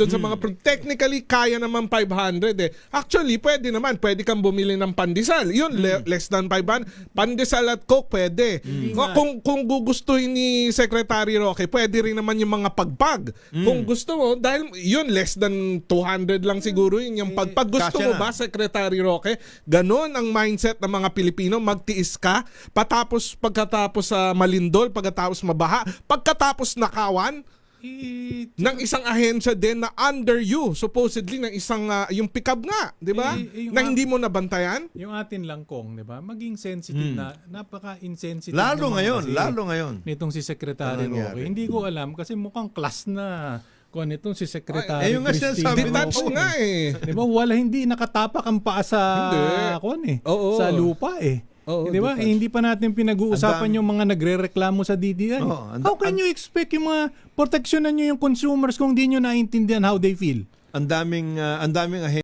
doon sa mga pro- technically kaya naman 500 eh. Actually, pwede naman, pwede kang bumili ng pandesal. Yun le- less than 500. Pandesal at Coke pwede. Kung, kung kung gugustuhin ni Secretary Roque, pwede rin naman yung mga pagpag. Kung gusto mo dahil yun less than 200 lang siguro yun yung pagpag. Gusto kasya mo na. ba Secretary Roque? Ganon ang mindset ng mga Pilipino, magtiis ka patapos pagkatapos sa malindol, pagkatapos mabaha, pagkatapos nakawan, Eh, ng isang ahensya din na under you supposedly ng isang ah, yung pickup nga, 'di ba? Eh, eh, na hindi mo nabantayan. yung atin lang kong, 'di ba? Maging sensitive na, napaka-insensitive. Hmm. Lalo ngayon, kasi lalo ngayon. Nitong si Secretary Ano? Roque. Hindi ko alam kasi mukhang class na kung itong si Secretary Ay, eh, yung nga mo, Detached Roque. nga eh. Di ba? Wala, hindi nakatapak ang paa sa, kon eh, Oo. sa lupa eh. Oo, Di ba? Eh, hindi pa natin pinag-uusapan yung mga nagre-reklamo sa DTI. Oo, ang- how can you expect yung mga proteksyonan nyo yung consumers kung di nyo naintindihan how they feel? Ang daming ah, ang daming